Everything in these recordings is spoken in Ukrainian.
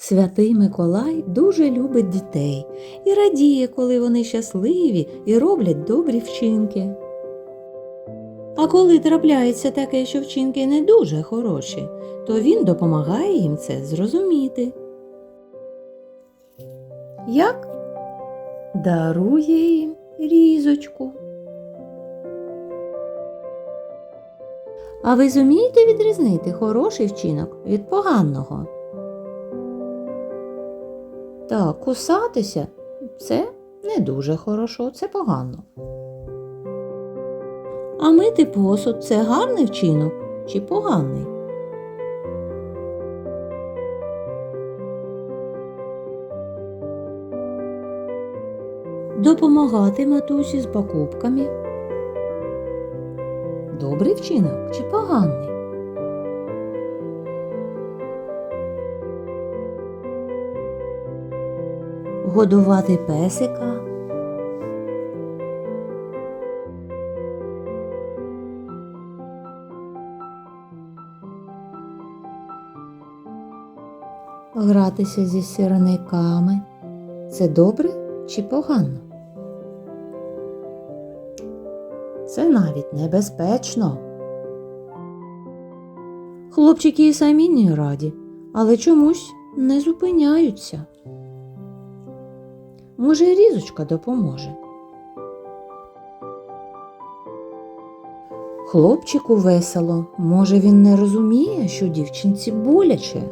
Святий Миколай дуже любить дітей і радіє, коли вони щасливі і роблять добрі вчинки. А коли трапляється таке, що вчинки не дуже хороші, то він допомагає їм це зрозуміти. Як? Дарує їм різочку. А ви зумієте відрізнити хороший вчинок від поганого? Так, кусатися це не дуже хорошо, це погано. А мити посуд це гарний вчинок чи поганий? Допомагати матусі з покупками. Добрий вчинок чи поганий? Годувати песика. Гратися зі сірниками. Це добре чи погано? Це навіть небезпечно. Хлопчики і самі не раді, але чомусь не зупиняються. Може, і різочка допоможе. Хлопчику весело, може, він не розуміє, що дівчинці боляче.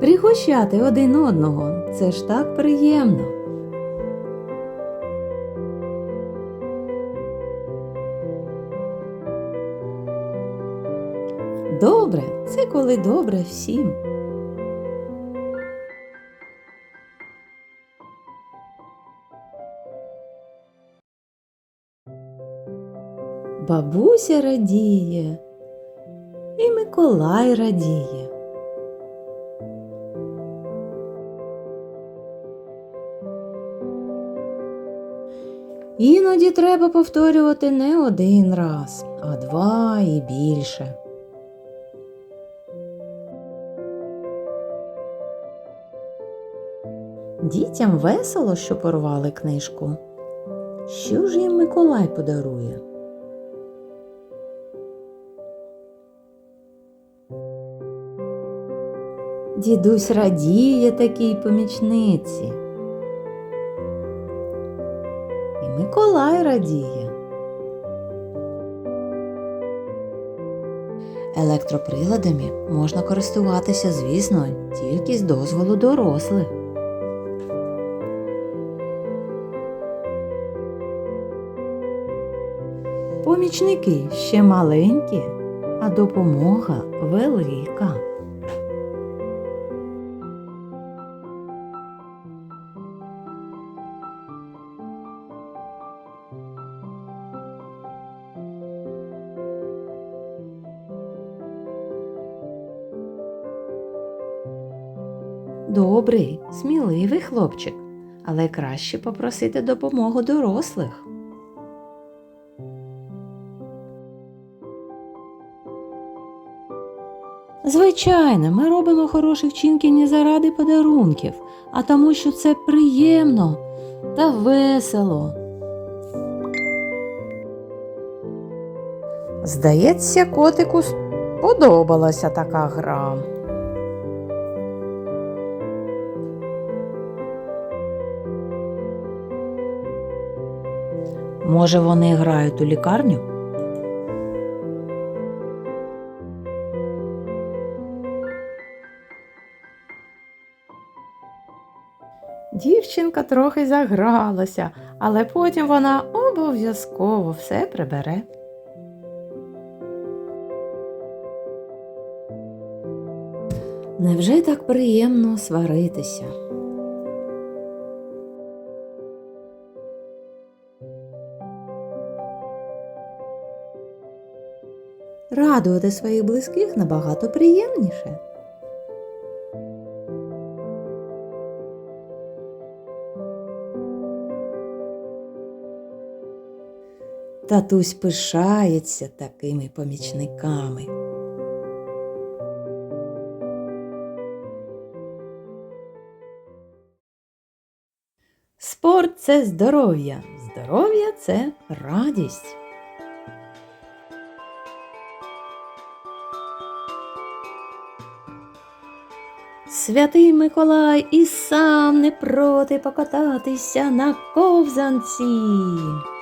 Пригощати один одного це ж так приємно. Добре, це коли добре всім. Бабуся радіє, і Миколай радіє. Іноді треба повторювати не один раз, а два і більше. Дітям весело, що порвали книжку. Що ж їм Миколай подарує? Дідусь радіє такій помічниці. І Миколай радіє. Електроприладами можна користуватися, звісно, тільки з дозволу дорослих. Помічники ще маленькі, а допомога велика. Добрий, сміливий хлопчик, але краще попросити допомогу дорослих. Звичайно, ми робимо хороші вчинки не заради подарунків, а тому, що це приємно та весело. Здається, котику сподобалася така гра. Може, вони грають у лікарню? Дівчинка трохи загралася, але потім вона обов'язково все прибере. Невже так приємно сваритися? Радувати своїх близьких набагато приємніше. Татусь пишається такими помічниками. Спорт це здоров'я, здоров'я це радість. Святий Миколай і сам не проти покататися на ковзанці.